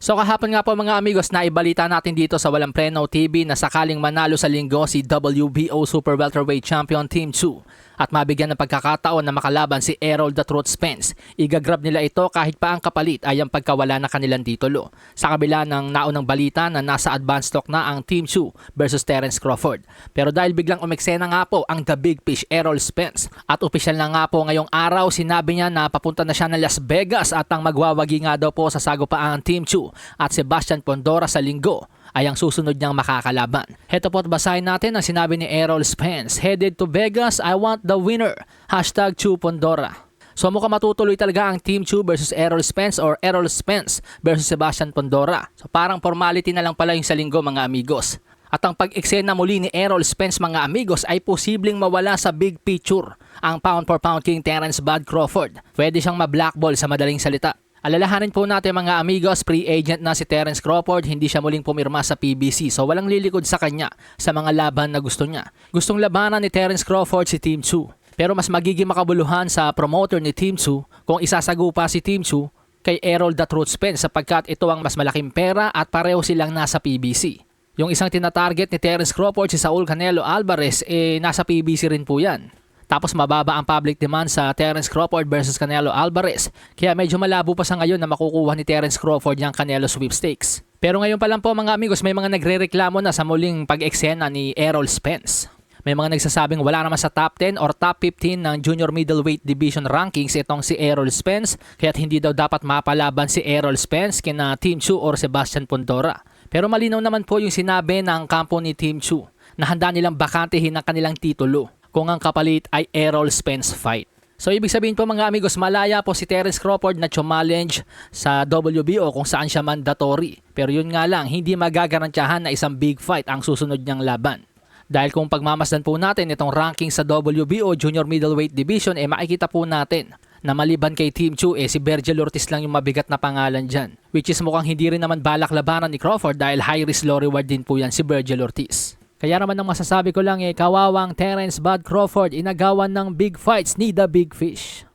So kahapon nga po mga amigos na ibalita natin dito sa Walang Preno TV na sakaling manalo sa linggo si WBO Super Welterweight Champion Team 2 at mabigyan ng pagkakataon na makalaban si Errol the Truth Spence. Igagrab nila ito kahit pa ang kapalit ay ang pagkawala na kanilang titulo. Sa kabila ng naunang balita na nasa advanced stock na ang Team 2 versus Terence Crawford. Pero dahil biglang umeksena nga po ang The Big Fish Errol Spence at opisyal na nga po ngayong araw sinabi niya na papunta na siya ng Las Vegas at ang magwawagi nga daw po sa sagupaan Team 2 at Sebastian Pondora sa linggo ay ang susunod niyang makakalaban. Heto po at basahin natin ang sinabi ni Errol Spence. Headed to Vegas, I want the winner. Hashtag Chu Pondora. So mukhang matutuloy talaga ang Team 2 versus Errol Spence or Errol Spence versus Sebastian Pondora. So parang formality na lang pala yung sa linggo mga amigos. At ang pag-eksena muli ni Errol Spence mga amigos ay posibleng mawala sa big picture ang pound for pound king Terence Bud Crawford. Pwede siyang ma-blackball sa madaling salita. Alalahanin po natin mga amigos, free agent na si Terence Crawford, hindi siya muling pumirma sa PBC so walang lilikod sa kanya sa mga laban na gusto niya. Gustong labanan ni Terence Crawford si Team 2. Pero mas magiging makabuluhan sa promoter ni Team 2 kung isasagupa si Team 2 kay Errol the Truth Spence sapagkat ito ang mas malaking pera at pareho silang nasa PBC. Yung isang tinatarget ni Terence Crawford si Saul Canelo Alvarez eh nasa PBC rin po yan. Tapos mababa ang public demand sa Terence Crawford versus Canelo Alvarez. Kaya medyo malabo pa sa ngayon na makukuha ni Terence Crawford yung Canelo sweepstakes. Pero ngayon pa lang po mga amigos, may mga nagre-reklamo na sa muling pag-eksena ni Errol Spence. May mga nagsasabing wala naman sa top 10 or top 15 ng junior middleweight division rankings itong si Errol Spence kaya't hindi daw dapat mapalaban si Errol Spence kina Team Chu or Sebastian Pondora. Pero malinaw naman po yung sinabi ng kampo ni Team Chu na handa nilang bakantehin ang kanilang titulo kung ang kapalit ay Errol Spence fight. So ibig sabihin po mga amigos, malaya po si Terence Crawford na challenge sa WBO kung saan siya mandatory. Pero yun nga lang, hindi magagarantyahan na isang big fight ang susunod niyang laban. Dahil kung pagmamasdan po natin itong ranking sa WBO Junior Middleweight Division, eh makikita po natin na maliban kay Team Chu, eh si Virgil Ortiz lang yung mabigat na pangalan dyan. Which is mukhang hindi rin naman balak labanan ni Crawford dahil high risk low reward din po yan si Virgil Ortiz. Kaya naman ang masasabi ko lang eh, kawawang Terence Bud Crawford inagawan ng big fights ni The Big Fish.